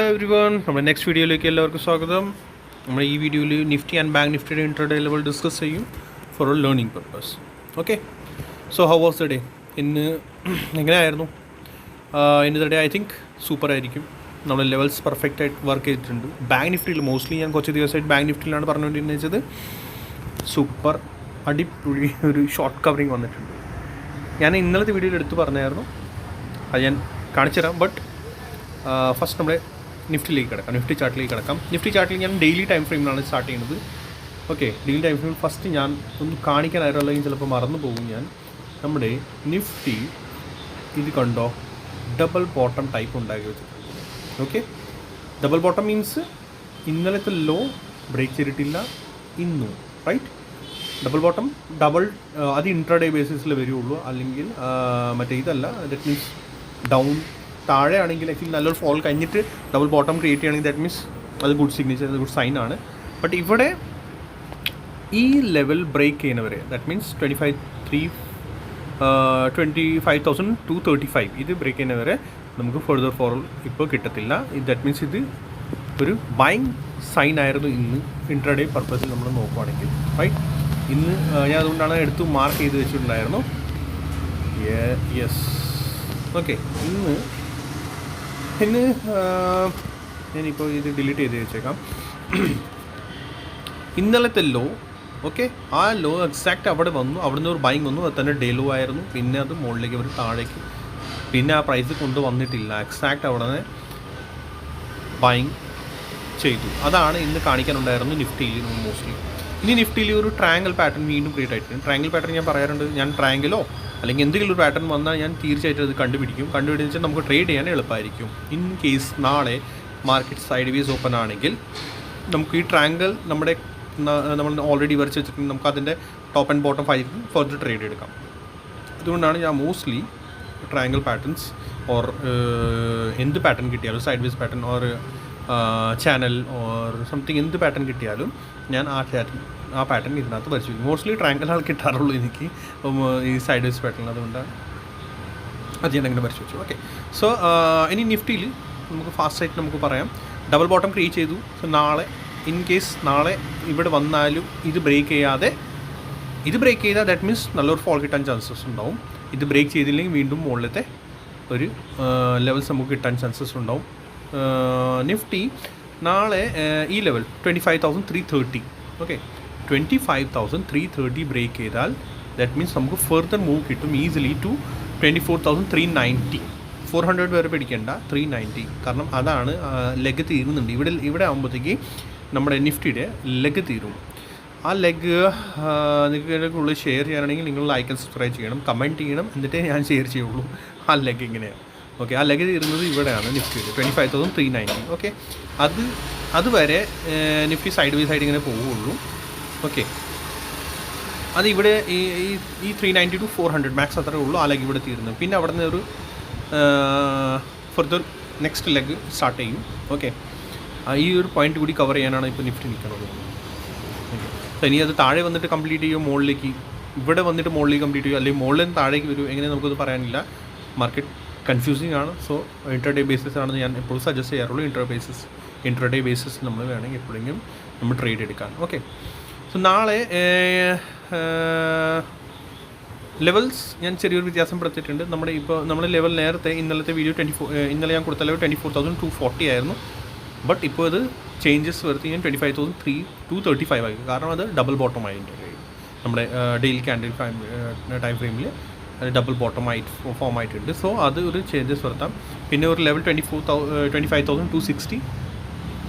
Every one നമ്മുടെ next വീഡിയോയിലേക്ക് എല്ലാവർക്കും സ്വാഗതം. നമ്മൾ ഈ വീഡിയോയിൽ നിഫ്റ്റി ആൻഡ് ബാങ്ക് നിഫ്റ്റിയുടെ ഇൻട്രഡേ ലെവൽ ഡിസ്കസ് ചെയ്യും for learning purpose okay so how was the day ഇന്ന് എങ്ങനെയായിരുന്നു? ഇന്ന് ഇന്നത്തെ ഡേ ഐ തിങ്ക് സൂപ്പർ ആയിരിക്കും. നമ്മൾ ലെവൽസ് പെർഫെക്റ്റ് ആയിട്ട് വർക്ക് ചെയ്തിട്ടുണ്ട്. ബാങ്ക് നിഫ്റ്റിയിൽ മോസ്റ്റ്ലി ഞാൻ കുറച്ച് ദിവസമായിട്ട് ബാങ്ക് നിഫ്റ്റിയിലാണ് പറഞ്ഞുകൊണ്ടിരുന്നത്. സൂപ്പർ അടിപൊളി ഒരു ഷോർട്ട് കവറിങ് വന്നിട്ടുണ്ട്. ഞാൻ ഇന്നലത്തെ വീഡിയോയിൽ എടുത്ത് പറഞ്ഞായിരുന്നു. അത് ഞാൻ കാണിച്ചു തരാം ബട്ട് ഫസ്റ്റ് നമ്മുടെ നിഫ്റ്റിലേക്ക് കിടക്കാം. നിഫ്റ്റി ചാർട്ടിലേക്ക് കിടക്കാം. നിഫ്റ്റി ചാർട്ടിൽ ഞാൻ ഡെയിലി ടൈം ഫ്രെയിമിലാണ് സ്റ്റാർട്ട് ചെയ്യുന്നത്. ഓക്കെ ഡെയിലി ടൈം ഫ്രെയിമിൽ ഫസ്റ്റ് ഞാൻ ഒന്ന് കാണിക്കാനായിരുന്നു അല്ലെങ്കിൽ ചിലപ്പോൾ മറന്നു പോകും ഞാൻ. നമ്മുടെ നിഫ്റ്റി ഇത് കണ്ടോ? ഡബിൾ ബോട്ടം ടൈപ്പ് ഉണ്ടാക്കി വെച്ചിട്ടുണ്ട്. ഓക്കെ ഡബിൾ ബോട്ടം മീൻസ് ഇന്നലത്തെ ലോ ബ്രേക്ക് ചെയ്തിട്ടില്ല ഇന്നും റൈറ്റ് ഡബിൾ ബോട്ടം ഡബിൾ അത് ഇൻട്രാഡേ ബേസിസിൽ വരുള്ളൂ. അല്ലെങ്കിൽ മറ്റേ ഇതല്ല ദറ്റ് മീൻസ് ഡൗൺ താഴെ ഐ ആക്ച്വലി നല്ലൊരു ഫോൾ കഴിഞ്ഞിട്ട് ഡബിൾ ബോട്ടം ക്രിയേറ്റ് ചെയ്യണമെങ്കിൽ ദാറ്റ് മീൻസ് അത് ഗുഡ് സിഗ്നേച്ചർ ഗുഡ് സൈൻ ആണ്. ബട്ട് ഇവിടെ ഈ ലെവൽ ബ്രേക്ക് ചെയ്യുന്നവരെ that means twenty five three twenty five thousand two thirty five ഇത് ബ്രേക്ക് ചെയ്യുന്നവരെ നമുക്ക് ഫെർദർ ഫോൾ ഇപ്പോൾ കിട്ടത്തില്ല. ദാറ്റ് മീൻസ് ഇത് ഒരു ബൈങ് സൈൻ ആയിരുന്നു ഇന്ന്. ഇൻട്രാഡേ പർപ്പസിൽ നമ്മൾ നോക്കുവാണെങ്കിൽ റൈറ്റ് ഇന്ന് ഞാൻ അതുകൊണ്ടാണ് എടുത്തു മാർക്ക് ചെയ്ത് വെച്ചിട്ടുണ്ടായിരുന്നു. യെസ് ഓക്കെ ഇന്ന് ഇന്ന് ആ, ഞാനിപ്പോൾ ഇത് ഡിലീറ്റ് ചെയ്ത് വെച്ചേക്കാം. ഇന്നലത്തെ ലോ ഓക്കെ? ആ ലോ എക്സാക്റ്റ് അവിടെ വന്നു. അവിടുന്ന് ഒരു ബൈങ് വന്നു. അത് തന്നെ ഡേ ലോ ആയിരുന്നു. പിന്നെ അത് മുകളിലേക്ക് ഒരു താഴേക്ക്. പിന്നെ ആ പ്രൈസ് കൊണ്ടുവന്നിട്ടില്ല എക്സാക്റ്റ് അവിടെ നിന്ന് ബൈങ് ചെയ്തു. അതാണ് ഇന്ന് കാണിക്കാനുണ്ടായിരുന്നു നിഫ്റ്റിയിൽ മോസ്റ്റ്ലി ഇനി നിഫ്റ്റിയിൽ ഒരു ട്രാങ്കിൾ പാറ്റേൺ വീണ്ടും ക്രിയേറ്റ് ആയിട്ടുണ്ട്. ട്രാങ്കിൾ പാറ്റേൺ ഞാൻ പറയാറുണ്ട്. ഞാൻ ട്രാങ്കിളോ അല്ലെങ്കിൽ എന്തെങ്കിലും ഒരു പാറ്റേൺ വന്നാൽ ഞാൻ തീർച്ചയായിട്ടും അത് കണ്ടുപിടിക്കും. കണ്ടുപിടിച്ചാൽ നമുക്ക് ട്രേഡ് ചെയ്യാൻ എളുപ്പമായിരിക്കും. ഇൻ കേസ് നാളെ മാർക്കറ്റ് സൈഡ് വേസ് ഓപ്പൺ ആണെങ്കിൽ നമുക്ക് ഈ ട്രാങ്കിൾ നമ്മുടെ നമ്മൾ ഓൾറെഡി വരച്ച് വെച്ചിട്ടുണ്ട് നമുക്ക് അതിന്റെ top and bottom five further trade എടുക്കാം. അതുകൊണ്ടാണ് ഞാൻ മോസ്റ്റ്ലി ട്രയാങ്കിൾ പാറ്റേൺസ് ഓർ എന്ത് പാറ്റേൺ കിട്ടിയാലും sideways pattern or channel or something എന്ത് പാറ്റേൺ കിട്ടിയാലും ഞാൻ ആ ആ പാറ്റേൺ ഇതിനകത്ത് വരച്ചു മോസ്റ്റ്ലി ട്രയാങ്കിൾ ആൾ കിട്ടാറുള്ളൂ എനിക്ക്. അപ്പം ഈ സൈഡ് വെച്ച് പാറ്റേൺ അതുകൊണ്ട് അത് ഞാൻ അങ്ങനെ വെച്ചു. ഓക്കെ സോ ഇനി നിഫ്റ്റിയിൽ നമുക്ക് ഫാസ്റ്റ് ആയിട്ട് നമുക്ക് പറയാം. ഡബിൾ ബോട്ടം ക്രിയേറ്റ് ചെയ്തു. സോ നാളെ ഇൻ കേസ് നാളെ ഇവിടെ വന്നാലും ഇത് ബ്രേക്ക് ചെയ്യാതെ ഇത് ബ്രേക്ക് ചെയ്താൽ ദാറ്റ് മീൻസ് നല്ലൊരു ഫോൾ കിട്ടാൻ ചാൻസസ് ഉണ്ടാവും. ഇത് ബ്രേക്ക് ചെയ്തില്ലെങ്കിൽ വീണ്ടും മുകളിലത്തെ ഒരു ലെവൽസ് നമുക്ക് കിട്ടാൻ ചാൻസസ് ഉണ്ടാവും. നിഫ്റ്റി നാളെ ഈ level twenty five thousand three thirty okay twenty five thousand three thirty break ചെയ്താൽ ദാറ്റ് മീൻസ് നമുക്ക് ഫെർദർ മൂവ് കിട്ടും easily to twenty four thousand three ninety four hundred വരെ പിടിക്കേണ്ട ത്രീ നയന്റി കാരണം അതാണ് ലെഗ് തീരുന്നുണ്ട്. ഇവിടെ ഇവിടെ ആകുമ്പോഴത്തേക്ക് നമ്മുടെ നിഫ്റ്റിയുടെ ലെഗ് തീരും. ആ ലെഗ് നിങ്ങൾക്കുള്ളിൽ ഷെയർ ചെയ്യാനാണെങ്കിൽ നിങ്ങൾ ലൈക്ക് ആൻഡ് സബ്സ്ക്രൈബ് ചെയ്യണം കമന്റ് ചെയ്യണം എന്നിട്ടേ ഞാൻ ഷെയർ ചെയ്യുള്ളൂ. ആ ലെഗ് ഇങ്ങനെയാണ് ഓക്കെ ആ ലെഗ് തീരുന്നത് ഇവിടെയാണ് നിഫ്റ്റിയിൽ twenty five thousand three ninety okay അത് അതുവരെ നിഫ്റ്റി സൈഡ് ബൈ സൈഡ് ഇങ്ങനെ പോവുള്ളൂ ഓക്കെ അത് ഇവിടെ ഈ ഈ- three ninety to four hundred max അത്രേ ഉള്ളൂ ആ ലെഗ് ഇവിടെ തീരുന്നത്. പിന്നെ അവിടെ നിന്ന് ഒരു ഫർദർ നെക്സ്റ്റ് ലെഗ് സ്റ്റാർട്ട് ചെയ്യും. ഓക്കെ ഈ ഒരു പോയിന്റ് കൂടി കവർ ചെയ്യാനാണ് ഇപ്പോൾ നിഫ്റ്റി നിൽക്കുന്നത്. ഓക്കെ ഇനി അത് താഴെ വന്നിട്ട് കംപ്ലീറ്റ് ചെയ്യും മുകളിലേക്ക് ഇവിടെ വന്നിട്ട് മുകളിലേക്ക് കംപ്ലീറ്റ് ചെയ്യും അല്ലെങ്കിൽ മുകളിൽ നിന്ന് താഴേക്ക് വരും എങ്ങനെ നമുക്കത് പറയാനില്ല. മാർക്കറ്റ് കൺഫ്യൂസിങ് ആണ്. സോ ഇൻട്രഡേ ബേസിസ് ആണ് ഞാൻ എപ്പോഴും സജസ്റ്റ് ചെയ്യാറുള്ളൂ. ഇന്റർ ബേസിസ് ഇൻട്രഡേ ബേസിസ് നമ്മൾ വേണമെങ്കിൽ എപ്പോഴെങ്കിലും നമ്മൾ ട്രേഡ് എടുക്കാൻ ഓക്കെ സോ നാളെ ലെവൽസ് ഞാൻ ചെറിയൊരു വ്യത്യാസം പെടുത്തിയിട്ടുണ്ട് നമ്മുടെ ഇപ്പോൾ നമ്മുടെ ലെവൽ നേരത്തെ ഇന്നലത്തെ വീഡിയോ ട്വന്റി ഫോർ ഇന്നലെ ഞാൻ കൊടുത്ത level twenty four thousand two forty ആയിരുന്നു. ബട്ട് ഇപ്പോൾ അത് ചേഞ്ചസ് വരുത്തി ഞാൻ twenty five thousand three two thirty five ആക്കി കാരണം അത് ഡബിൾ ബോട്ടം ആയിട്ട് നമ്മുടെ ഡെയിലി ക്യാൻഡിൽ ടൈം ഫ്രെയിമിൽ ഡബിൾ ബോട്ടം ആയിട്ട് ഫോം ആയിട്ടുണ്ട്. സോ അത് ഒരു ചേഞ്ചസ് വരുത്താം. പിന്നെ ഒരു level twenty four thou twenty five thousand two sixty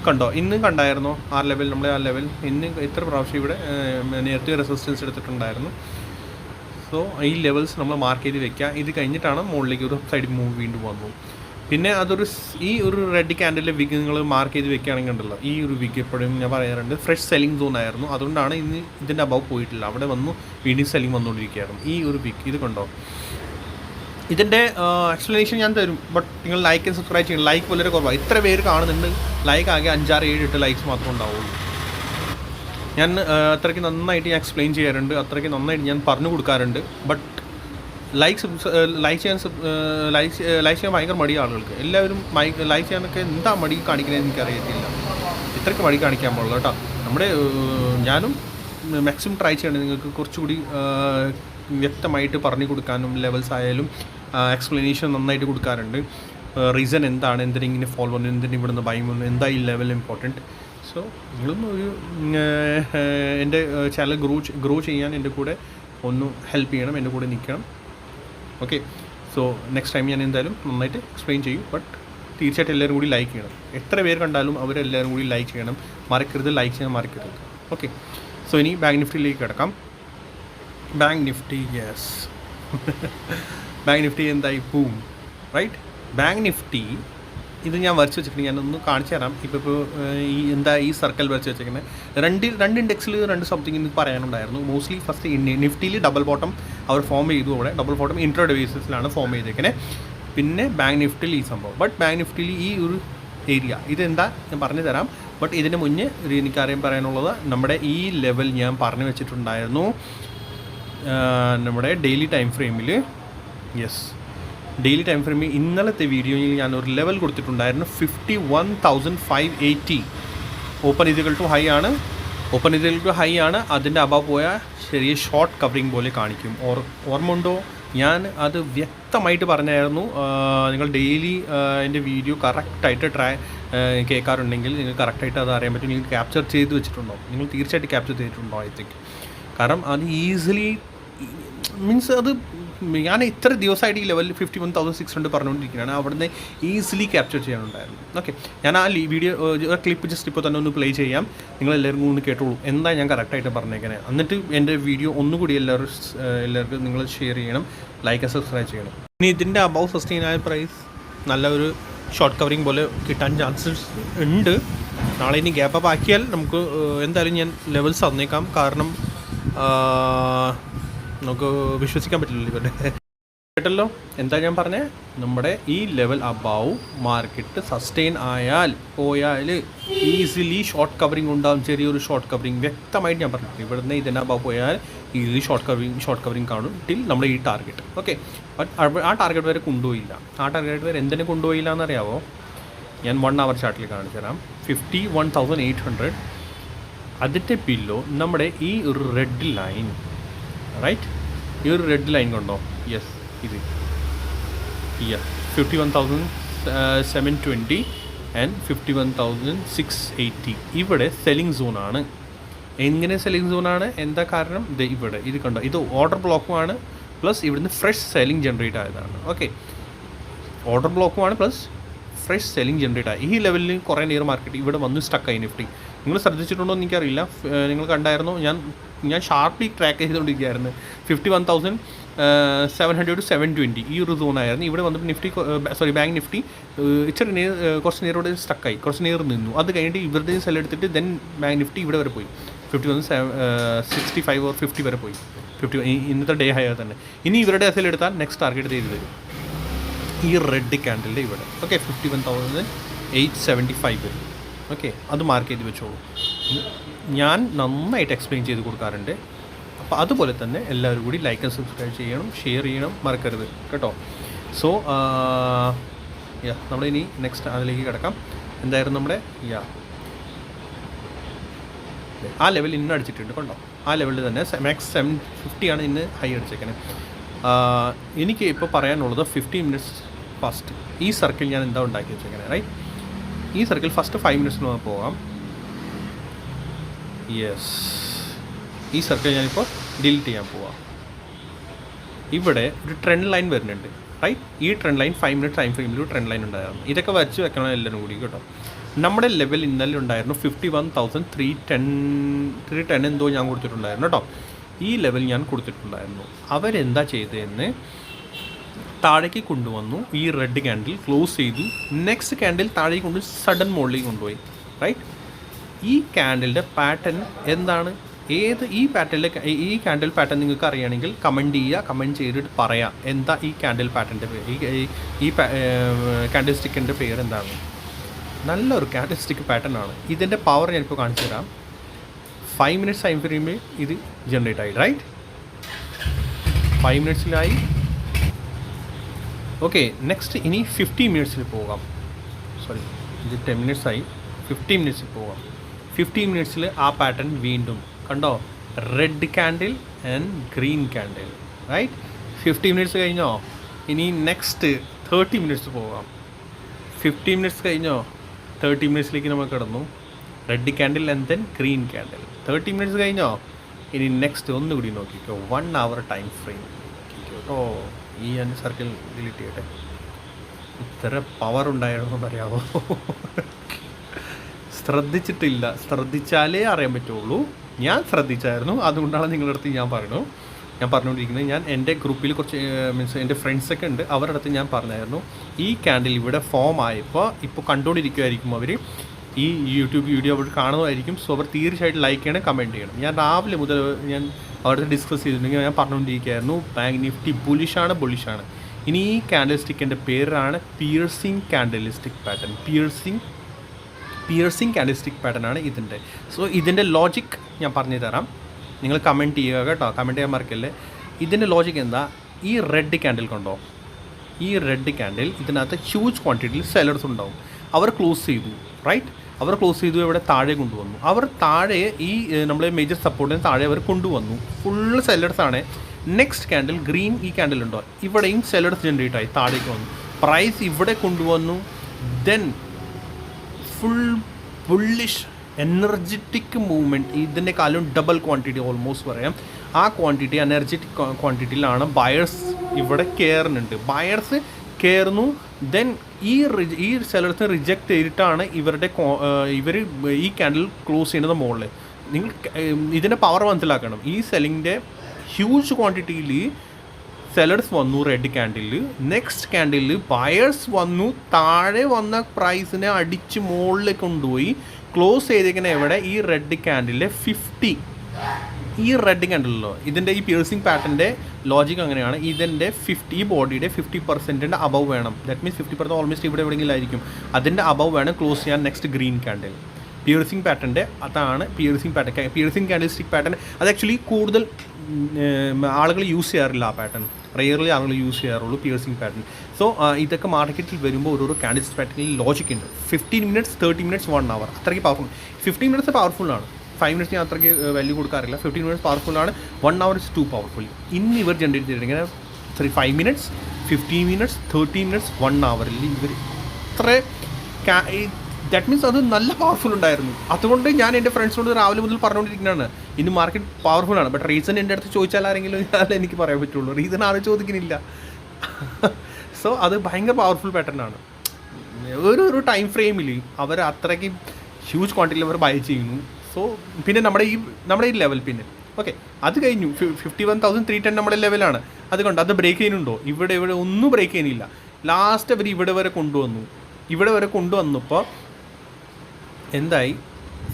കണ്ടോ? ഇന്നും കണ്ടായിരുന്നു. ആ ലെവൽ നമ്മളെ ആ ലെവൽ ഇന്ന് ഇത്ര പ്രാവശ്യം ഇവിടെ നേരത്തെ റെസിസ്റ്റൻസ് എടുത്തിട്ടുണ്ടായിരുന്നു. സോ ഈ ലെവൽസ് നമ്മൾ മാർക്ക് ചെയ്ത് വെക്കുക ഇത് കഴിഞ്ഞിട്ടാണ് മുകളിലേക്ക് ഒരു സൈഡ് മൂവ് വീണ്ടും വന്നു പിന്നെ അതൊരു ഈ ഒരു റെഡ് ക്യാൻഡലിലെ വിഗ് നിങ്ങൾ മാർക്ക് ചെയ്ത് വെക്കുകയാണെങ്കിൽ ഉണ്ടല്ലോ. ഈ ഒരു വിഗ് എപ്പോഴും ഞാൻ പറയാറുണ്ട് ഫ്രഷ് സെല്ലിംഗ് സോൺ ആയിരുന്നു. അതുകൊണ്ടാണ് ഇന്ന് ഇതിന്റെ അബവ് പോയിട്ടില്ല. അവിടെ വന്നു വീണ്ടും സെല്ലിംഗ് വന്നുകൊണ്ടിരിക്കുകയായിരുന്നു ഈ ഒരു വിഗ് ഇത് കണ്ടോ? ഇതിന്റെ എക്സ്പ്ലനേഷൻ ഞാൻ തരും. ബട്ട് നിങ്ങൾ ലൈക്ക് ആൻഡ് സബ്സ്ക്രൈബ് ചെയ്യണം. ലൈക്ക് വളരെ കുറവാണ് ഇത്ര പേര് കാണുന്നുണ്ട്. ലൈക്ക് ആകെ അഞ്ചാറ് ഏഴ് എട്ട് ലൈക്സ് മാത്രമേ ഉണ്ടാവുള്ളൂ. ഞാൻ അത്രയ്ക്ക് നന്നായിട്ട് ഞാൻ എക്സ്പ്ലെയിൻ ചെയ്യാറുണ്ട്. അത്രയ്ക്ക് നന്നായിട്ട് ഞാൻ പറഞ്ഞു കൊടുക്കാറുണ്ട്. ബട്ട് ലൈക്ക് ലൈക്ക് ചെയ്യാൻ ലൈക്ക് ലൈക്ക് ചെയ്യാൻ ഭയങ്കര മടി ആളുകൾക്ക്. എല്ലാവരും ലൈക്ക് ചെയ്യാനൊക്കെ എന്താ മടി കാണിക്കുന്നത് എനിക്കറിയത്തില്ല. ഇത്രയ്ക്ക് മടി കാണിക്കാൻ പാടുള്ളൂ കേട്ടോ. നമ്മുടെ ഞാനും മാക്സിമം ട്രൈ ചെയ്യണം. നിങ്ങൾക്ക് കുറച്ചുകൂടി വ്യക്തമായിട്ട് പറഞ്ഞു കൊടുക്കാനും ലെവൽസ് ആയാലും എക്സ്പ്ലനേഷൻ നന്നായിട്ട് കൊടുക്കാറുണ്ട്. റീസൺ എന്താണ്? എന്തിനും ഇങ്ങനെ ഫോളോ വന്നു? എന്തിനും ഇവിടെ നിന്ന് ഭയം വന്നു? എന്താ ഈ ലെവൽ ഇമ്പോർട്ടന്റ് സോ നിങ്ങളും ഒരു എന്റെ ചാനൽ ഗ്രോ ഗ്രോ ചെയ്യാൻ എന്റെ കൂടെ ഒന്ന് ഹെൽപ്പ് ചെയ്യണം. എന്റെ കൂടെ നിൽക്കണം. ഓക്കെ സോ നെക്സ്റ്റ് ടൈം ഞാൻ എന്തായാലും നന്നായിട്ട് എക്സ്പ്ലെയിൻ ചെയ്യും. ബട്ട് തീർച്ചയായിട്ടും എല്ലാവരും കൂടി ലൈക്ക് ചെയ്യണം. എത്ര പേര് കണ്ടാലും അവരെല്ലാവരും കൂടി ലൈക്ക് ചെയ്യണം. മറക്കരുത്. ലൈക്ക് ചെയ്യാൻ മറക്കരുത്. ഓക്കെ സോ ഇനി ബാങ്ക് നിഫ്റ്റിയിലേക്ക് കിടക്കാം. Bank Nifty yes bank Nifty എന്തായി? പൂം റൈറ്റ് ബാങ്ക് നിഫ്റ്റി ഇത് ഞാൻ വരച്ച് വെച്ചിട്ടുണ്ട്. ഞാനൊന്ന് കാണിച്ചു തരാം. ഇപ്പോൾ ഇപ്പോൾ ഈ എന്താ ഈ സർക്കിൾ വരച്ച് വെച്ചേക്കുന്നത് രണ്ട് രണ്ട് ഇൻഡെക്സിൽ രണ്ട് സംതിങ് ഇന്ന് പറയാനുണ്ടായിരുന്നു. മോസ്റ്റ്ലി ഫസ്റ്റ് നിഫ്റ്റിയിൽ ഡബിൾ ബോട്ടം അവർ ഫോം ചെയ്തു അവിടെ. ഡബിൾ ബോട്ടം ഇൻട്രോ ബേസിസിലാണ് ഫോം ചെയ്തേക്കുന്നത് പിന്നെ ബാങ്ക് നിഫ്റ്റിയിൽ ഈ സംഭവം. ബട്ട് ബാങ്ക് നിഫ്റ്റിയിൽ ഈ ഒരു ഏരിയ ഇതെന്താ? ഞാൻ പറഞ്ഞു തരാം. ബട്ട് ഇതിന് മുന്നേ എനിക്കറിയാൻ പറയാനുള്ളത് നമ്മുടെ ഈ ലെവൽ ഞാൻ പറഞ്ഞു വെച്ചിട്ടുണ്ടായിരുന്നു. നമ്മുടെ ഡെയിലി ടൈം ഫ്രെയിമിൽ യെസ് ഡെയിലി ടൈം ഫ്രെയിമിൽ ഇന്നലത്തെ വീഡിയോയിൽ ഞാൻ ഒരു ലെവൽ കൊടുത്തിട്ടുണ്ടായിരുന്നു fifty one thousand five eighty open is equal to high ആണ്. Open is equal to high ആണ്. അതിന്റെ അബാവ് പോയാൽ ചെറിയ ഷോർട്ട് കവറിങ് പോലെ കാണിക്കും. ഓർ ഓർമ്മ ഞാൻ അത് വ്യക്തമായിട്ട് പറഞ്ഞായിരുന്നു. നിങ്ങൾ ഡെയിലി എന്റെ വീഡിയോ കറക്റ്റായിട്ട് ട്രൈ കേൾക്കാറുണ്ടെങ്കിൽ നിങ്ങൾ കറക്റ്റായിട്ട് അത് അറിയാൻ പറ്റും. നിങ്ങൾ ക്യാപ്ചർ ചെയ്ത് വെച്ചിട്ടുണ്ടോ? നിങ്ങൾ തീർച്ചയായിട്ടും ക്യാപ്ചർ ചെയ്തിട്ടുണ്ടോ? ഐ തിങ്ക് കാരണം അത് ഈസിലി മീൻസ് അത് ഞാൻ ഇത്ര ദിവസമായിട്ട് ഈ level fifty one thousand six hundred പറഞ്ഞുകൊണ്ടിരിക്കുകയാണ്. അവിടുന്ന് ഈസിലി ക്യാപ്ചർ ചെയ്യാനുണ്ടായിരുന്നു. ഓക്കെ ഞാൻ ആ വീഡിയോ ക്ലിപ്പ് ജസ്റ്റ് ഇപ്പോൾ തന്നെ ഒന്ന് പ്ലേ ചെയ്യാം. നിങ്ങൾ എല്ലാവരും ഒന്ന് കേട്ടോളൂ. എന്താ ഞാൻ കറക്റ്റായിട്ട് പറഞ്ഞേക്കണേ? എന്നിട്ട് എന്റെ വീഡിയോ ഒന്നുകൂടി എല്ലാവരും എല്ലാവർക്കും നിങ്ങൾ ഷെയർ ചെയ്യണം. ലൈക്ക് സബ്സ്ക്രൈബ് ചെയ്യണം. ഇനി ഇതിന്റെ അബവ് സസ്റ്റെയിൻ ആയ പ്രൈസ് നല്ല ഒരു ഷോർട്ട് കവറിങ് പോലെ കിട്ടാൻ ചാൻസസ് ഉണ്ട്. നാളെ ഇനി ഗ്യാപ്പ് ആക്കിയാൽ നമുക്ക് എന്തായാലും ഞാൻ ലെവൽസ് തന്നേക്കാം. കാരണം നമുക്ക് വിശ്വസിക്കാൻ പറ്റില്ലല്ലോ ഇവരുടെ കേട്ടല്ലോ? എന്താ ഞാൻ പറഞ്ഞേ? നമ്മുടെ ഈ ലെവൽ അബാവ് മാർക്കറ്റ് സസ്റ്റെയിൻ ആയാൽ പോയാൽ ഈസിലി ഷോർട്ട് കവറിങ് ഉണ്ടാകും ചെറിയൊരു ഷോർട്ട് കവറിങ് വ്യക്തമായിട്ട് ഞാൻ പറഞ്ഞു ഇവിടുന്ന് ഇതിന്റെ അബാവ് പോയാൽ easily short covering short covering കാണും ടിൽ നമ്മുടെ ഈ ടാർഗറ്റ് ഓക്കെ ബട്ട് ആ ടാർഗറ്റ് വരെ കൊണ്ടുപോയില്ല. ആ ടാർഗറ്റ് വരെ എന്തിനു കൊണ്ടുപോയില്ല എന്നറിയാവോ? ഞാൻ വൺ അവർ ചാർട്ടിൽ കാണിച്ചു തരാം. Fifty one thousand eight hundred അതിന്റെ പില്ലോ നമ്മുടെ ഈ ഒരു റെഡ് ലൈൻ റൈറ്റ് ഈ ഒരു റെഡ് ലൈൻ കൊണ്ടോ യെസ് ഇത്. Yes fifty one thousand seven twenty and fifty one thousand six eighty ഇവിടെ സെല്ലിംഗ് സോണാണ് എങ്ങനെ സെല്ലിംഗ് സോണാണ് എന്താ കാരണം? ഇത് ഇവിടെ. ഇത് കണ്ടോ? ഇത് ഓർഡർ ബ്ലോക്കുമാണ് പ്ലസ് ഇവിടുന്ന് ഫ്രഷ് സെല്ലിംഗ് ജനറേറ്റ് ആയതാണ്. ഓക്കെ ഓർഡർ ബ്ലോക്കുമാണ് പ്ലസ് ഫ്രഷ് സെല്ലിംഗ് ജനറേറ്റ് ആയി. ഈ ലെവലിൽ കുറേ നിയർ മാർക്കറ്റ് ഇവിടെ വന്ന് സ്റ്റക്കായി നിഫ്റ്റി നിങ്ങൾ ശ്രദ്ധിച്ചിട്ടുണ്ടോ എന്ന് എനിക്കറിയില്ല. നിങ്ങൾ കണ്ടായിരുന്നു. ഞാൻ ഞാൻ sharply track ചെയ്തുകൊണ്ടിരിക്കുകയായിരുന്നു. Fifty one thousand seven hundred to seven twenty ഈ ഒരു സോണായിരുന്നു ഇവിടെ വന്നിട്ട് നിഫ്റ്റി സോറി ബാങ്ക് നിഫ്റ്റി ഇച്ചിരി നേർ കുറച്ച് നേരോടെ സ്റ്റക്കായി കുറച്ച് നേർ നിന്നു. അത് കഴിഞ്ഞിട്ട് ഇവരുടെ സെൽ എടുത്തിട്ട് ദെൻ ബാങ്ക് നിഫ്റ്റി ഇവിടെ വരെ പോയി. Fifty one seven sixty five or fifty വരെ പോയി. ഫിഫ്റ്റി ഇന്നത്തെ ഡേ ആയാൽ തന്നെ. ഇനി ഇവരുടെ സെൽ എടുത്താൽ നെക്സ്റ്റ് ടാർഗറ്റ് ചെയ്ത് തരും? ഈ റെഡ് ക്യാൻഡലിന്റെ ഇവിടെ. Okay fifty one thousand eight seventy five വരും. ഓക്കെ അത് മാർക്ക് ചെയ്ത് വെച്ചോളൂ. ഞാൻ നന്നായിട്ട് എക്സ്പ്ലെയിൻ ചെയ്ത് കൊടുക്കാറുണ്ട്. അപ്പോൾ അതുപോലെ തന്നെ എല്ലാവരും കൂടി ലൈക്ക് ആൻഡ് സബ്സ്ക്രൈബ് ചെയ്യണം ഷെയർ ചെയ്യണം മറക്കരുത്. കേട്ടോ? സോ യാ നമ്മളിനി നെക്സ്റ്റ് അതിലേക്ക് കിടക്കാം. എന്തായിരുന്നു നമ്മുടെ? യാ ആ ലെവൽ ഇന്ന് അടിച്ചിട്ടുണ്ട് കണ്ടോ? ആ ലെവലിൽ തന്നെ മാക്സ് സെവൻ ഫിഫ്റ്റിയാണ് ഇന്ന് ഹൈ അടിച്ചേക്കുന്നത് എനിക്ക് ഇപ്പോൾ പറയാനുള്ളത് ഫിഫ്റ്റി മിനിറ്റ്സ് ഫസ്റ്റ് ഈ സർക്കിൾ ഞാൻ എന്താ ഉണ്ടാക്കി വെച്ചേക്കുന്നത് റൈറ്റ് ഈ സർക്കിൾ ഫസ്റ്റ് ഫൈവ് മിനിറ്റ്സിന് പോകാം യെസ് ഈ സർക്കിൾ ഞാനിപ്പോൾ ഡിലീറ്റ് ചെയ്യാൻ പോവാം. ഇവിടെ ഒരു ട്രെൻഡ് ലൈൻ വരുന്നുണ്ട്. റൈറ്റ് ഈ trend line five minute time ഫ്രെയിമിൽ ഒരു ട്രെൻഡ് ലൈൻ ഉണ്ടായിരുന്നു. ഇതൊക്കെ വരച്ച് വെക്കണം എല്ലാവരും കൂടി കേട്ടോ. നമ്മുടെ ലെവൽ ഇന്നലെ ഉണ്ടായിരുന്നു fifty one thousand three ten three ten എന്തോ ഞാൻ കൊടുത്തിട്ടുണ്ടായിരുന്നു കേട്ടോ. ഈ ലെവൽ ഞാൻ കൊടുത്തിട്ടുണ്ടായിരുന്നു. അവരെന്താ ചെയ്തതെന്ന് താഴേക്ക് കൊണ്ടുവന്നു. ഈ റെഡ് ക്യാൻഡിൽ ക്ലോസ് ചെയ്തു. നെക്സ്റ്റ് ക്യാൻഡിൽ താഴേക്ക് കൊണ്ട് സഡൻ മുകളിലേക്ക് കൊണ്ടുപോയി. റൈറ്റ് ഈ ക്യാൻഡിലിന്റെ പാറ്റേൺ എന്താണ്? ഏത് ഈ പാറ്റേണിലെ ഈ ക്യാൻഡിൽ പാറ്റേൺ നിങ്ങൾക്ക് അറിയുകയാണെങ്കിൽ കമന്റ് ചെയ്യുക കമന്റ് ചെയ്തിട്ട് പറയാം. എന്താ ഈ ക്യാൻഡിൽ പാറ്റേണിന്റെ പേര് ഈ ക്യാൻഡിൽ സ്റ്റിക്കിന്റെ പേര് എന്താണ്? നല്ലൊരു ക്യാൻഡിൽ സ്റ്റിക്ക് പാറ്റേൺ ആണ്. ഇതിന്റെ പവർ ഞാനിപ്പോൾ കാണിച്ചു തരാം. ഫൈവ് മിനിറ്റ്സ് ടൈം ഫ്രീമിൽ ഇത് ജനറേറ്റ് ആയി. റൈറ്റ് ഫൈവ് മിനിറ്റ്സിലായി ഓക്കെ നെക്സ്റ്റ് ഇനി ഫിഫ്റ്റി മിനിറ്റ്സിൽ പോകാം. സോറി ഇത് ടെൻ മിനിറ്റ്സ് ആയി. ഫിഫ്റ്റി മിനിറ്റ്സിൽ പോകാം. ഫിഫ്റ്റി മിനിറ്റ്സിൽ ആ പാറ്റേൺ വീണ്ടും കണ്ടോ? Red candle and green candle right fifty minutes കഴിഞ്ഞോ? ഇനി നെക്സ്റ്റ് തേർട്ടി മിനിറ്റ്സ് പോകാം. ഫിഫ്റ്റി മിനിറ്റ്സ് കഴിഞ്ഞോ? തേർട്ടി മിനിറ്റ്സിലേക്ക് നമ്മൾ കിടന്നു. Red candle and then green candle thirty minutes കഴിഞ്ഞോ? ഇനി നെക്സ്റ്റ് ഒന്നുകൂടി നോക്കിക്കോ. വൺ അവർ ടൈം ഫ്രെയിം കേട്ടോ ഈ ഞാൻ സർക്കിൾ ഡിലീറ്റ് ചെയ്യട്ടെ. ഇത്ര പവർ ഉണ്ടായിരുന്നു പറയാമോ ശ്രദ്ധിച്ചിട്ടില്ല. ശ്രദ്ധിച്ചാലേ അറിയാൻ പറ്റുള്ളൂ. ഞാൻ ശ്രദ്ധിച്ചായിരുന്നു. അതുകൊണ്ടാണ് നിങ്ങളുടെ അടുത്ത് ഞാൻ പറയുന്നു ഞാൻ പറഞ്ഞുകൊണ്ടിരിക്കുന്നത് ഞാൻ എന്റെ ഗ്രൂപ്പിൽ കുറച്ച് മീൻസ് എന്റെ ഫ്രണ്ട്സൊക്കെ ഉണ്ട്. അവരുടെ അടുത്ത് ഞാൻ പറഞ്ഞായിരുന്നു. ഈ ക്യാൻഡിൽ ഇവിടെ ഫോം ആയപ്പോൾ ഇപ്പോൾ കണ്ടുകൊണ്ടിരിക്കുമായിരിക്കും അവർ ഈ യൂട്യൂബ് വീഡിയോ അവർ കാണുന്നതായിരിക്കും. സോ അവർ തീർച്ചയായിട്ടും ലൈക്ക് ചെയ്യണം കമന്റ് ചെയ്യണം. ഞാൻ രാവിലെ മുതൽ ഞാൻ അവിടുത്തെ ഡിസ്കസ് ചെയ്തിട്ടുണ്ടെങ്കിൽ ഞാൻ പറഞ്ഞുകൊണ്ടിരിക്കുകയായിരുന്നു ബാങ്ക് നിഫ്റ്റി ബുളിഷാണ് ബുളിഷാണ് ഇനി ഈ ക്യാൻഡിൽ സ്റ്റിക്കിന്റെ പേരാണ് പിയർസിങ് ക്യാൻഡലിസ്റ്റിക് പാറ്റേൺ പിയർസിങ് പിയർസിങ് കാൻഡിസ്റ്റിക് പാറ്റേൺ ആണ് ഇതിന്റെ സോ ഇതിന്റെ ലോജിക് ഞാൻ പറഞ്ഞു തരാം നിങ്ങൾ കമന്റ് ചെയ്യുക കേട്ടോ. കമന്റ് ചെയ്യാൻ മറക്കല്ലേ. ഇതിന്റെ ലോജിക് എന്താ? ഈ റെഡ് ക്യാൻഡിൽ കൊണ്ടോ? ഈ റെഡ് ക്യാൻഡിൽ ഇതിനകത്ത് ഹ്യൂജ് ക്വാണ്ടിറ്റിയിൽ സെലർസ് ഉണ്ടാവും. അവർ ക്ലോസ് ചെയ്തു. റൈറ്റ് അവർ ക്ലോസ് ചെയ്തു ഇവിടെ താഴെ കൊണ്ടുവന്നു. അവർ താഴെ ഈ നമ്മളെ മേജർ സപ്പോർട്ടിന് താഴെ അവർ കൊണ്ടുവന്നു. ഫുള്ള് സെല്ലേഴ്സ് ആണ് നെക്സ്റ്റ് ക്യാൻഡിൽ ഗ്രീൻ ഈ ക്യാൻഡിൽ ഉണ്ടോ? ഇവിടെയും സെല്ലേഴ്സ് ജനറേറ്റ് ആയി താഴേക്ക് വന്നു. പ്രൈസ് ഇവിടെ കൊണ്ടുവന്നു. Then full bullish energetic movement ഇതിനേക്കാളും ഡബിൾ ക്വാണ്ടിറ്റി ഓൾമോസ്റ്റ് പറയാം. ആ ക്വാണ്ടിറ്റി എനർജറ്റിക് ക്വാണ്ടിറ്റിയിലാണ് ബയേഴ്സ് ഇവിടെ കയറുന്നുണ്ട് ബയേഴ്സ് കയറുന്നു ദെൻ ഈ ഈ സെലേഴ്സിനെ റിജക്റ്റ് ചെയ്തിട്ടാണ് ഇവരുടെ ഇവർ ഈ ക്യാൻഡിൽ ക്ലോസ് ചെയ്യുന്നത് മുകളിൽ നിങ്ങൾ ഇതിന്റെ പവർ മനസ്സിലാക്കണം. ഈ സെല്ലിങ്ങിന്റെ ഹ്യൂജ് ക്വാണ്ടിറ്റിയിൽ സെലർസ് വന്നു red candle next candle buyers വന്നു താഴെ വന്ന പ്രൈസിനെ അടിച്ച് മുകളിലേക്ക് കൊണ്ടുപോയി. ക്ലോസ് ചെയ്തേക്കുന്ന എവിടെ? ഈ റെഡ് ക്യാൻഡിലെ ഫിഫ്റ്റി ഈ റെഡ് ക്യാൻഡിലോ ഇതിന്റെ ഈ പിയേഴ്സിംഗ് പാറ്റേണിന്റെ ലോജിക് അങ്ങനെയാണ്. ഇതിന്റെ ഫിഫ്റ്റി ഈ ബോഡിയുടെ ഫിഫ്റ്റി പെർസെന്റിന്റെ അബവ് വേണം. That means fifty percent almost ഇവിടെ എവിടെയെങ്കിലും ആയിരിക്കും അതിന്റെ അബവ് വേണം ക്ലോസ് ചെയ്യാൻ നെക്സ്റ്റ് ഗ്രീൻ ക്യാൻഡിൽ പിയർസിംഗ് പാറ്റേണിന്റെ അതാണ് പിയർസിംഗ് pattern piercing candle stick pattern അത് ആക്ച്വലി കൂടുതൽ ആളുകൾ യൂസ് ചെയ്യാറില്ല ആ പാറ്റേൺ റെയർലി ആളുകൾ യൂസ് ചെയ്യാറുള്ളൂ പിയർസിംഗ് പാറ്റേൺ സോ ഇതൊക്കെ മാർക്കറ്റിൽ വരുമ്പോൾ ഓരോരോ ക്യാൻഡിൽസ് പാറ്റേണിൽ ലോജിക് ഉണ്ട്. Fifteen minutes thirty minutes one hour അത്രയ്ക്ക് പവർഫുൾ ഫിഫ്റ്റീൻ മിനിറ്റ്സ് പവർഫുൾ ആണ്. ഫൈവ് മിനിറ്റ്സ് അത്രയ്ക്ക് വാല്യൂ കൊടുക്കാറില്ല. ഫിഫ്റ്റീൻ മിനിറ്റ്സ് പവർഫുൾ ആണ്. One hour is too powerful ഇന്ന് ഇവർ ജനറേറ്റ് ചെയ്തിരിക്കുന്നത് sorry five minutes fifteen minutes thirty minutes one അവറിൽ ഇവർ ഇത്ര ദാറ്റ് മീൻസ് അത് നല്ല പവർഫുൾ ഉണ്ടായിരുന്നു. അതുകൊണ്ട് ഞാൻ എന്റെ ഫ്രണ്ട്സിനോട് രാവിലെ മുതൽ പറഞ്ഞുകൊണ്ടിരിക്കുന്നതാണ്. ഇന്ന് മാർക്കറ്റ് പവർഫുൾ ആണ്. ബട്ട് റീസൺ എന്റെ അടുത്ത് ചോദിച്ചാൽ ആരെങ്കിലും ഞാൻ എനിക്ക് പറയാൻ പറ്റുള്ളൂ. റീസൺ ആരും ചോദിക്കുന്നില്ല. സോ അത് ഭയങ്കര പവർഫുൾ പാറ്റേൺ ആണ്. ഒരു ഒരു ടൈം ഫ്രെയിമിൽ അവർ അത്രയ്ക്ക് ഹ്യൂജ് ക്വാണ്ടിറ്റിയിൽ അവർ ബൈ ചെയ്യുന്നു. സോ പിന്നെ നമ്മുടെ ഈ നമ്മുടെ ഈ ലെവൽ പിന്നെ. ഓക്കെ അത് കഴിഞ്ഞു. Fifty one thousand three ten നമ്മുടെ ലെവലാണ് അതുകൊണ്ട് അത് ബ്രേക്ക് ചെയ്യുന്നുണ്ടോ? ഇവിടെ ഇവിടെ ഒന്നും ബ്രേക്ക് ചെയ്യുന്നില്ല. ലാസ്റ്റ് അവർ ഇവിടെ വരെ കൊണ്ടുവന്നു. ഇവിടെ വരെ കൊണ്ടുവന്നപ്പോൾ എന്തായി?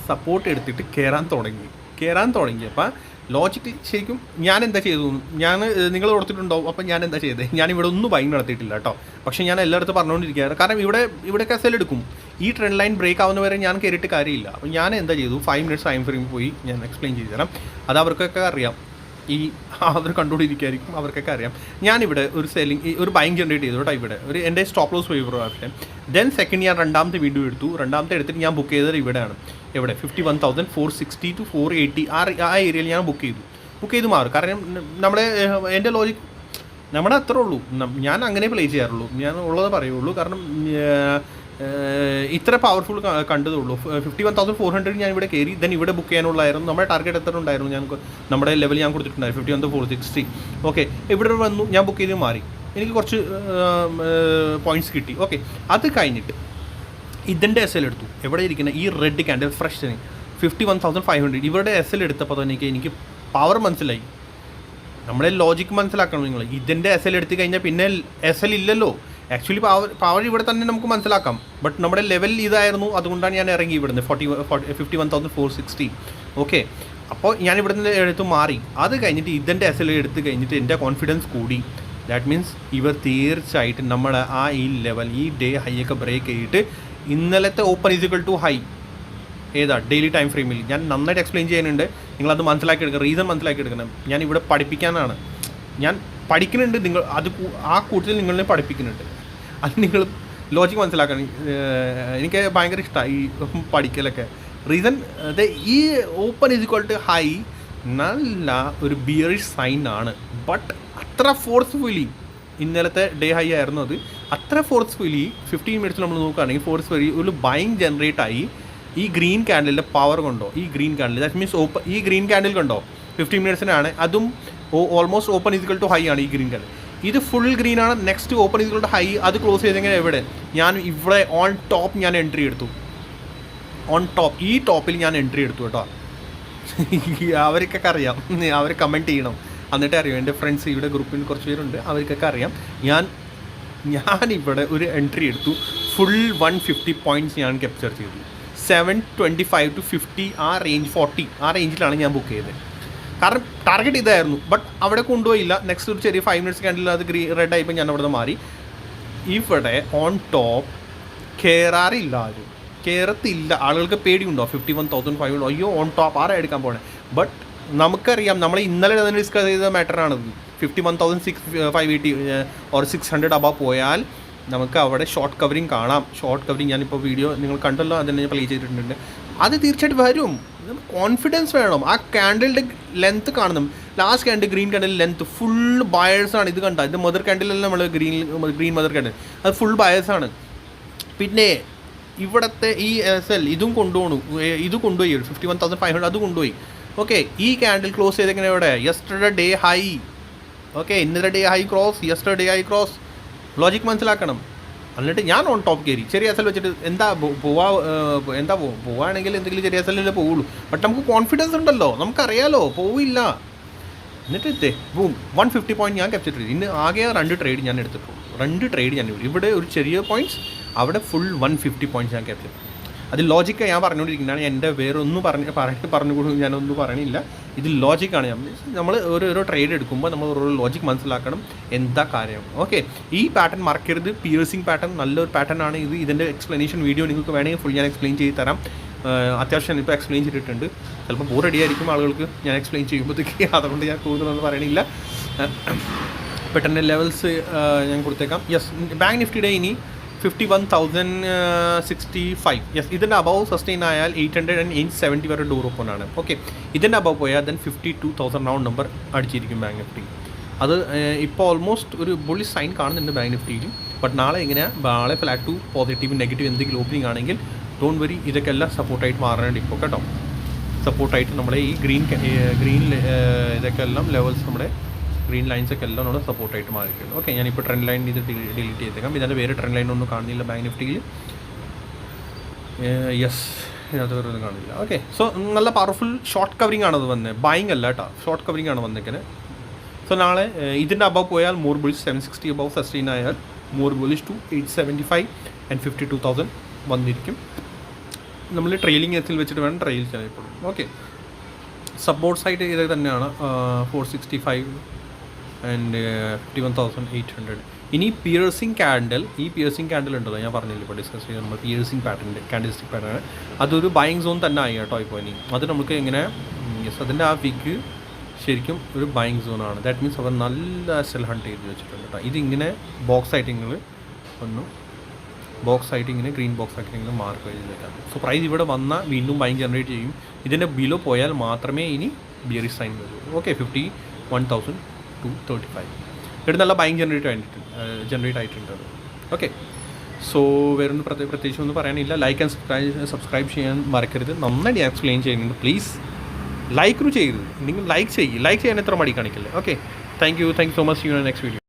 സപ്പോർട്ട് എടുത്തിട്ട് കയറാൻ തുടങ്ങി. കയറാൻ തുടങ്ങിയപ്പോൾ ലോജിക്കലി ശരിക്കും ഞാൻ എന്താ ചെയ്തു ഞാൻ നിങ്ങൾ കൊടുത്തിട്ടുണ്ടാവും അപ്പം ഞാൻ എന്താ ചെയ്തത് ഞാൻ ഇവിടെ ഒന്നും ബൈങ് നടത്തിയിട്ടില്ല കേട്ടോ. പക്ഷേ ഞാൻ എല്ലായിടത്തും പറഞ്ഞുകൊണ്ടിരിക്കുകയാണ്. കാരണം ഇവിടെ ഇവിടെ കസൽ എടുക്കും. ഈ ട്രെൻഡ് ലൈൻ ബ്രേക്ക് ആവുന്നവരെ ഞാൻ കയറിയിട്ട് കാര്യമില്ല. അപ്പോൾ ഞാൻ എന്താ ചെയ്തു? ഫൈവ് മിനിറ്റ്സ് ടൈം ഫ്രെയിം പോയി ഞാൻ എക്സ്പ്ലെയിൻ ചെയ്തു തരാം അത് അവർക്കൊക്കെ അറിയാം. ഈ അവർ കണ്ടുകൊണ്ടിരിക്കുകയായിരിക്കും അവർക്കൊക്കെ അറിയാം. ഞാനിവിടെ ഒരു സെല്ലിംഗ് ഒരു ബൈങ് ജനറേറ്റ് ചെയ്തു കേട്ടോ ഇവിടെ. ഒരു എന്റെ സ്റ്റോപ്പ് ലോസ് ഫേവർ ആവട്ടെ ദെൻ സെക്കൻഡ് ഞാൻ രണ്ടാമത്തെ വീഡിയോ എടുത്തു. രണ്ടാമത്തെ എടുത്തിട്ട് ഞാൻ ബുക്ക് ചെയ്തത് ഇവിടെയാണ്. എവിടെ? Fifty one thousand four sixty to four eighty ആ ആ ഏരിയയിൽ ഞാൻ ബുക്ക് ചെയ്തു. ബുക്ക് ചെയ്ത് മാറും. കാരണം നമ്മുടെ എന്റെ ലോജിക് നമ്മുടെ അത്രേ ഉള്ളൂ. ഞാൻ അങ്ങനെ പ്ലേ ചെയ്യാറുള്ളൂ. ഞാൻ ഉള്ളത് പറയുള്ളൂ. കാരണം ഇത്ര പവർഫുൾ കണ്ടതേ ഉള്ളൂ fifty one thousand four hundred ഞാൻ ഇവിടെ കയറി ദെൻ ഇവിടെ ബുക്ക് ചെയ്യാനുള്ളായിരുന്നു നമ്മുടെ ടാർഗറ്റ് എത്ര ഉണ്ടായിരുന്നു ഞാൻ നമ്മുടെ ലെവൽ ഞാൻ കൊടുത്തിട്ടുണ്ടായിരുന്നു fifty one four sixty okay ഇവിടെ വന്നു ഞാൻ ബുക്ക് ചെയ്ത് മാറി. എനിക്ക് കുറച്ച് പോയിന്റ്സ് കിട്ടി. ഓക്കെ അത് കഴിഞ്ഞിട്ട് ഇതിന്റെ എസ് എൽ എടുത്തു. എവിടെ ഇരിക്കുന്ന ഈ red candle fresh fifty one thousand five hundred ഇവരുടെ എസ് എൽ എടുത്തപ്പോൾ തന്നെ എനിക്ക് എനിക്ക് പവർ മനസ്സിലായി. നമ്മളെ ലോജിക്ക് മനസ്സിലാക്കണം നിങ്ങൾ. ഇതിന്റെ എസ് എൽ എടുത്തു കഴിഞ്ഞാൽ പിന്നെ എസ് എൽ ഇല്ലല്ലോ. ആക്ച്വലി പവർ പവർ ഇവിടെ തന്നെ നമുക്ക് മനസ്സിലാക്കാം. ബട്ട് നമ്മുടെ ലെവൽ ഇതായിരുന്നു. അതുകൊണ്ടാണ് ഞാൻ ഇറങ്ങി ഇവിടുന്ന്. Forty fifty one thousand four sixty okay അപ്പോൾ ഞാൻ ഇവിടുന്ന് എടുത്ത് മാറി. അത് കഴിഞ്ഞിട്ട് ഇതിന്റെ എസ് എൽ എടുത്ത് കഴിഞ്ഞിട്ട് എന്റെ കോൺഫിഡൻസ് കൂടി. ദാറ്റ് മീൻസ് ഇവർ തീർച്ചയായിട്ടും നമ്മൾ ആ ഈ ലെവൽ ഈ ഡേ ഹൈ ഒക്കെ ബ്രേക്ക് ചെയ്തിട്ട് ഇന്നലത്തെ open is equal to high ഏതാ? ഡെയിലി ടൈം ഫ്രെയിമിൽ ഞാൻ നന്നായിട്ട് എക്സ്പ്ലെയിൻ ചെയ്യാനുണ്ട് നിങ്ങളത് മനസ്സിലാക്കി എടുക്കണം റീസൺ മനസ്സിലാക്കി എടുക്കണം ഞാൻ ഇവിടെ പഠിപ്പിക്കാനാണ്. ഞാൻ പഠിക്കുന്നുണ്ട്. നിങ്ങൾ അത് ആ കൂട്ടത്തിൽ നിങ്ങളെ പഠിപ്പിക്കുന്നുണ്ട്. അത് നിങ്ങൾ ലോജിക്ക് മനസ്സിലാക്കണം. എനിക്ക് ഭയങ്കര ഇഷ്ടമായി ഈ പഠിക്കലൊക്കെ. റീസൺ ഈ open is equal to high നല്ല ഒരു ബിയറിഷ് സൈൻ ആണ്. ബട്ട് അത്ര ഫോഴ്സ്ഫുള്ളി ഇന്നലത്തെ ഡേ ഹൈ ആയിരുന്നു അത്. അത്ര ഫോഴ്സ്ഫുള്ളി ഫിഫ്റ്റീൻ മിനിറ്റ്സ് നമ്മൾ നോക്കുകയാണെങ്കിൽ ഫോഴ്സ്ഫുള്ളി ഒരു ബൈങ് ജനറേറ്റ് ആയി ഈ ഗ്രീൻ ക്യാൻഡലിന്റെ പവർ കൊണ്ടോ? ഈ green candle that means open ഈ ഗ്രീൻ ക്യാൻഡിൽ കണ്ടോ? ഫിഫ്റ്റീൻ മിനിറ്റ്സിനാണ് അതും almost open equal to high ആണ് ഈ ഗ്രീൻ ക്യാൻഡിൽ ഇത് ഫുൾ ഗ്രീൻ ആണ്. നെക്സ്റ്റ് ഓപ്പൺ ടു ഹൈ അത് ക്ലോസ് ചെയ്തെങ്കിൽ എവിടെ? ഞാൻ ഇവിടെ ഓൺ ടോപ്പ് ഞാൻ എൻട്രി എടുത്തു. ഓൺ ടോപ്പ് ഈ ടോപ്പിൽ ഞാൻ എൻട്രി എടുത്തു കേട്ടോ. അവർക്കൊക്കെ അറിയാം. അവർ കമന്റ് ചെയ്യണം. എന്നിട്ട് അറിയാം. എന്റെ ഫ്രണ്ട്സ് ഇവിടെ ഗ്രൂപ്പിൽ കുറച്ച് പേരുണ്ട്. അവർക്കൊക്കെ അറിയാം. ഞാൻ ഞാൻ ഇവിടെ ഒരു എൻട്രി എടുത്തു. ഫുൾ വൺ ഫിഫ്റ്റി പോയിന്റ്സ് ഞാൻ ക്യാപ്ചർ ചെയ്തു. Seven twenty five to fifty ആ റേഞ്ച് ഫോർട്ടി ആ റേഞ്ചിലാണ് ഞാൻ ബുക്ക് ചെയ്തത്. കാരണം ടാർഗറ്റ് ഇതായിരുന്നു. ബട്ട് അവിടെ കൊണ്ടുപോയില്ല. നെക്സ്റ്റ് ഒരു ചെറിയ ഫൈവ് മിനിറ്റ്സ് കണ്ടില്ല. അത് ഗ്രീ റെഡ് ആയിപ്പോൾ ഞാൻ അവിടെ മാറി. ഇവിടെ ഓൺ ടോപ്പ് കയറാറില്ല ആരും. കയറത്തില്ല ആളുകൾക്ക് പേടിയുണ്ടോ? ഫിഫ്റ്റി വൺ തൗസൻഡ് ഫൈവ് അയ്യോ ഓൺ ടോപ്പ് ആരാ എടുക്കാൻ പോണേ? ബട്ട് നമുക്കറിയാം. നമ്മൾ ഇന്നലെ തന്നെ ഡിസ്കസ് ചെയ്ത മാറ്ററാണത് fifty one thousand six five eighty or six hundred above പോയാൽ നമുക്ക് അവിടെ ഷോർട്ട് കവറിങ് കാണാം. ഷോർട്ട് കവറിങ് ഞാനിപ്പോൾ വീഡിയോ നിങ്ങൾ കണ്ടല്ലോ. അതിനെ ഞാൻ പ്ലേ ചെയ്തിട്ടുണ്ട്. അത് തീർച്ചയായിട്ടും വരും. കോൺഫിഡൻസ് വേണം. ആ ക്യാൻഡിലിന്റെ ലെങ്ത് കാണണം last candle green candle length full ബയേഴ്സാണ് ഇത് കണ്ട? ഇത് മദർ ക്യാൻഡിലല്ല നമ്മൾ ഗ്രീൻ ഗ്രീൻ മദർ ക്യാൻഡിൽ അത് ഫുൾ ബയേഴ്സാണ് പിന്നെ ഇവിടുത്തെ ഈ എസ് എൽ ഇതും കൊണ്ടുപോകണു ഇത് കൊണ്ടുപോയി. Fifty one thousand five hundred അത് കൊണ്ടുപോയി. ഓക്കെ ഈ ക്യാൻഡിൽ ക്ലോസ് ചെയ്തെങ്ങനെ ഇവിടെ? യെസ്റ്റർഡേ ഡേ ഹൈ ഓക്കെ ഇന്നലെ day high cross yesterday high cross logic മനസ്സിലാക്കണം. എന്നിട്ട് ഞാൻ ഓൺ ടോപ്പ് കയറി ചെറിയ അസൽ വെച്ചിട്ട് എന്താ പോവാ എന്താ പോവാണെങ്കിൽ എന്തെങ്കിലും ചെറിയ അസലല്ലേ പോവുള്ളൂ. ബട്ട് നമുക്ക് കോൺഫിഡൻസ് ഉണ്ടല്ലോ. നമുക്കറിയാലോ പോവില്ല. എന്നിട്ട് എത്തേ ബൂം വൺ ഫിഫ്റ്റി പോയിന്റ് ഞാൻ ക്യാപ്ചർ ചെയ്തു. ഇന്ന് ആകെ രണ്ട് ട്രേഡ് ഞാൻ എടുത്തിട്ടുള്ളൂ. രണ്ട് ട്രേഡ് ഞാൻ ഇവിടെ ഇവിടെ ഒരു ചെറിയ പോയിന്റ്സ് അവിടെ ഫുൾ വൺ ഫിഫ്റ്റി പോയിന്റ്സ് ഞാൻ ക്യാപ്ചർ ചെയ്തു. അത് ലോജിക്കാണ് ഞാൻ പറഞ്ഞുകൊണ്ടിരിക്കുന്നതാണ്. എന്റെ വേറൊന്നും പറഞ്ഞ് പറഞ്ഞു പറഞ്ഞുകൂടും ഞാനൊന്നും പറയണില്ല. ഇത് ലോജിക്കാണ് ഞാൻ നമ്മൾ ഓരോരോ ട്രേഡ് എടുക്കുമ്പോൾ നമ്മൾ ഓരോ ലോജിക് മനസ്സിലാക്കണം എന്താ കാര്യം. ഓക്കെ ഈ പാറ്റേൺ മറക്കരുത്. പിയേഴ്സിംഗ് പാറ്റേൺ നല്ലൊരു പാറ്റേൺ ആണ് ഇത്. ഇതിന്റെ എക്സ്പ്ലനേഷൻ വീഡിയോ നിങ്ങൾക്ക് വേണമെങ്കിൽ ഫുൾ ഞാൻ എക്സ്പ്ലെയിൻ ചെയ്ത് തരാം. അത്യാവശ്യം ഇപ്പോൾ എക്സ്പ്ലെയിൻ ചെയ്തിട്ടുണ്ട്. ചിലപ്പോൾ ബോർ അടിയായിരിക്കും ആളുകൾക്ക്. ഞാൻ എക്സ്പ്ലെയിൻ ചെയ്യുമ്പോഴത്തേക്ക് അതുകൊണ്ട് ഞാൻ കൂടുതലൊന്നും പറയണില്ല. പെട്ടെന്ന് ലെവൽസ് ഞാൻ കൊടുത്തേക്കാം. യെസ് ബാങ്ക് നിഫ്റ്റിയുടെ ഇനി fifty one thousand sixty five yes ഇതിന്റെ അബവ് സസ്റ്റെയിൻ ആയാൽ eight hundred and eight seventy വരെ ഡോർ ഓപ്പൺ ആണ്. ഓക്കെ ഇതിന്റെ അബവ് പോയാൽ then fifty two thousand round number അടിച്ചിരിക്കും Bank Nifty അത് ഇപ്പോൾ ഓൾമോസ്റ്റ് ഒരു ബുള്ളി സൈൻ കാണുന്നുണ്ട് ബാങ്ക് നിഫ്റ്റിയിൽ ബട്ട് നാളെ എങ്ങനെയാണ് നാളെ ഫ്ലാറ്റ് ടു പോസിറ്റീവ് നെഗറ്റീവ് എന്തെങ്കിലും ഓപ്പണിംഗ് ആണെങ്കിൽ ഡോണ്ട് വരി ഇതൊക്കെ എല്ലാം സപ്പോർട്ടായിട്ട് മാറാനുണ്ട് ഇപ്പോൾ കേട്ടോ. സപ്പോർട്ടായിട്ട് നമ്മളെ ഈ ഗ്രീൻ ഗ്രീൻ ഇതൊക്കെ എല്ലാം ലെവൽസ് നമ്മുടെ ഗ്രീൻ ലൈൻസ് ഒക്കെ എല്ലാം നമ്മൾ സപ്പോർട്ടായിട്ട് മാറിയിട്ടുണ്ട്. ഓക്കെ ഞാനിപ്പോൾ ട്രെൻഡ് ലൈൻ ഇത് ഡിലീറ്റ് ചെയ്തേക്കാം. ഇതിന്റെ വേറെ ട്രെൻഡ് ലൈൻ ഒന്നും കാണുന്നില്ല. ബാങ്ക് നിഫ്റ്റിയിൽ യെസ് ഇതിനകത്ത് വേറെ ഒന്നും കാണില്ല ഓക്കെ സോ നല്ല പവർഫുൾ ഷോർട്ട് കവറിംഗ് ആണ് അത് വന്നത് ബൈങ് അല്ല കേട്ടോ ഷോർട്ട് കവറിംഗ് ആണ് വന്നേക്കുന്നത് സോ നാളെ ഇതിന്റെ അബവ് പോയാൽ more bullish seven sixty above sustain ആയാൽ more bullish to eight seventy five and fifty two thousand വന്നിരിക്കും. നമ്മൾ ട്രെയിലിംഗ് എത്തിൽ വെച്ചിട്ട് വേണം ട്രെയിൽ ചെയ്യാൻ ഇപ്പോഴും ഓക്കെ സപ്പോർട്ട് സൈഡ് ഇത് തന്നെയാണ്. Four sixty five and fifty one thousand eight hundred ഇനി പിയേഴ്സിംഗ് ക്യാൻഡൽ ഈ പിയേഴ്സിംഗ് ക്യാൻഡൽ ഉണ്ടല്ലോ ഞാൻ പറഞ്ഞില്ല ഇപ്പോൾ ഡിസ്കസ് ചെയ്ത് നമ്മൾ പിയേഴ്സിംഗ് പാറ്റേൺ ക്യാൻഡിൽസ്റ്റിക് പാറ്റേൺ അതൊരു ബൈങ് സോൺ തന്നെ ആയി കേട്ടോ ഇപ്പോൾ ഇനി. അത് നമുക്ക് ഇങ്ങനെ യെസ് അതിന്റെ ആ വിക്ക് ശരിക്കും ഒരു ബൈങ് സോണാണ് ദാറ്റ് മീൻസ് അവർ നല്ല സെൽ ഹണ്ട് ചെയ്ത് വെച്ചിട്ടുണ്ട് കേട്ടോ ഇതിങ്ങനെ ബോക്സ് ആയിട്ട് നിങ്ങൾ ഒന്ന് ബോക്സ് ആയിട്ട് ഇങ്ങനെ ഗ്രീൻ ബോക്സ് ആക്കി ഇങ്ങനെ മാർക്ക് ചെയ്ത് വെക്കാം. സോ പ്രൈസ് ഇവിടെ വന്നാൽ വീണ്ടും ബൈങ് ജനറേറ്റ് ചെയ്യും. ഇതിന്റെ ബിലോ പോയാൽ മാത്രമേ ഇനി ബിയറി സൈൻ വരൂ. Okay fifty one thousand two thirty five. ഇവിടെ നല്ല ബൈങ് ജനറേറ്റ് ആയിട്ടുണ്ട് ജനറേറ്റ് ആയിട്ടുണ്ട് അത്. ഓക്കെ സോ വേറൊന്ന് പ്രത്യേക പ്രത്യേകിച്ച് ഒന്നും പറയാനില്ല. ലൈക്ക് ആൻഡ് സബ്സ്ക്രൈബ് സബ്സ്ക്രൈബ് ചെയ്യാൻ മറക്കരുത്. നന്നായിട്ട് ഞാൻ എക്സ്പ്ലെയിൻ ചെയ്യുന്നുണ്ട്. പ്ലീസ് ലൈക്ക് ചെയ്ത് നിങ്ങൾ ലൈക്ക് ചെയ്യും. ലൈക്ക് ചെയ്യാൻ എത്ര മടി കാണിക്കില്ലേ? Okay thank you thank you so much you next video